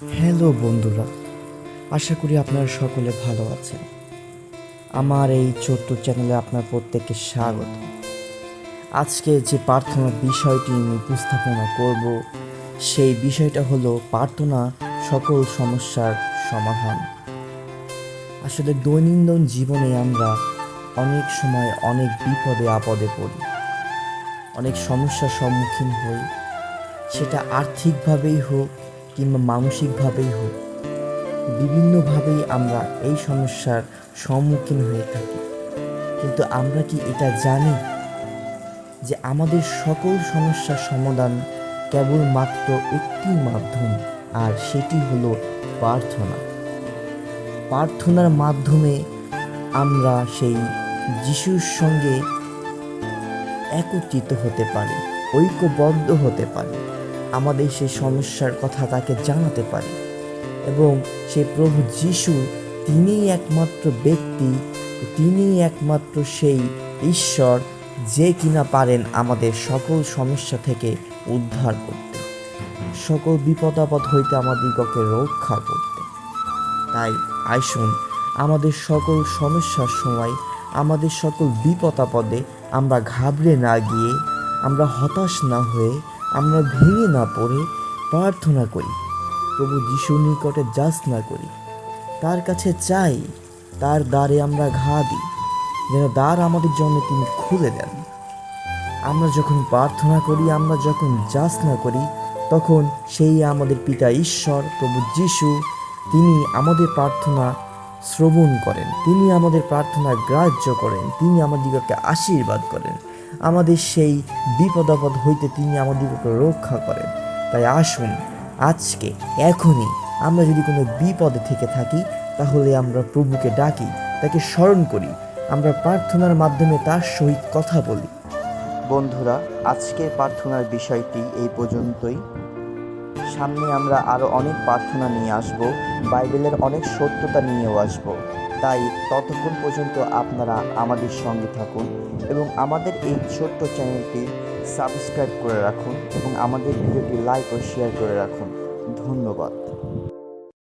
Hello বন্ধুরা, আশা করি আপনারা সকলে ভালো আছেন। আমার এই ছোট্ট চ্যানেলে আপনার প্রত্যেককে স্বাগত। আজকে যে প্রার্থনার বিষয়টি আমি উপস্থাপনা করব, সেই বিষয়টা হলো প্রার্থনা সকল সমস্যার সমাধান। আসলে দৈনন্দিন জীবনে আমরা অনেক সময় অনেক বিপদে, আপদে পড়ি। অনেক সমস্যার সম্মুখীন হই। সেটা আর্থিকভাবেই হোক কিংবা মানসিকভাবেই হোক, বিভিন্নভাবেই আমরা এই সমস্যার সম্মুখীন হয়ে থাকি। কিন্তু আমরা কি এটা জানি যে আমাদের সকল সমস্যার সমাধান কেবলমাত্র একটি মাধ্যম, আর সেটি হলো প্রার্থনা। প্রার্থনার মাধ্যমে আমরা সেই যিশুর সঙ্গে একত্রিত হতে পারি, ঐক্যবদ্ধ হতে পারি। আমাদের সেই সমস্যার কথা তাকে জানাতে পারি। এবং সেই প্রভু যিশু তিনিই একমাত্র ব্যক্তি, তিনিই একমাত্র সেই ঈশ্বর যে কিনা পারেন আমাদের সকল সমস্যা থেকে উদ্ধার করতে। সকল বিপদ আপদ হইতে আমাদিগকে রক্ষা করতে। তাই আইসুন আমাদের সকল সমস্যার সময়, আমাদের সকল বিপদ আপদে আমরা ঘাবড়ে না গিয়ে, আমরা হতাশ না হয়ে আমরা ভেঙে না পড়ে প্রার্থনা করি। প্রভু যিশুর নিকটে যাচনা করি। তার কাছে চাই, তার দ্বারে আমরা ঘা দিই, যেন দ্বার আমাদের জন্য তিনি খুলে দেন। আমরা যখন প্রার্থনা করি, আমরা যখন যাচনা করি, তখন সেই আমাদের পিতা ঈশ্বর, প্রভু যিশু, তিনি আমাদের প্রার্থনা শ্রবণ করেন, তিনি আমাদের প্রার্থনা গ্রাহ্য করেন, তিনি আমাদিগকে আশীর্বাদ করেন। আমাদের সেই বিপদাপদ হইতে তিনি আমাদিগকে রক্ষা করেন। তাই আসুন, আজকে, এখনই আমরা যদি কোনো বিপদে থেকে থাকি, তাহলে আমরা প্রভুকে ডাকি, তাকে স্মরণ করি। আমরা প্রার্থনার মাধ্যমে তার সহিত কথা বলি। বন্ধুরা, আজকের প্রার্থনার বিষয়টি এই পর্যন্তই। সামনে আমরা আরও অনেক প্রার্থনা নিয়ে আসব, বাইবেলের অনেক সত্যতা নিয়েও আসব। তাই ততক্ষণ পর্যন্ত আপনারা আমাদের সঙ্গে থাকুন এবং আমাদের এই ছোট্ট চ্যানেলটি সাবস্ক্রাইব করে রাখুন এবং আমাদের ভিডিওটি লাইক ও শেয়ার করে রাখুন। ধন্যবাদ।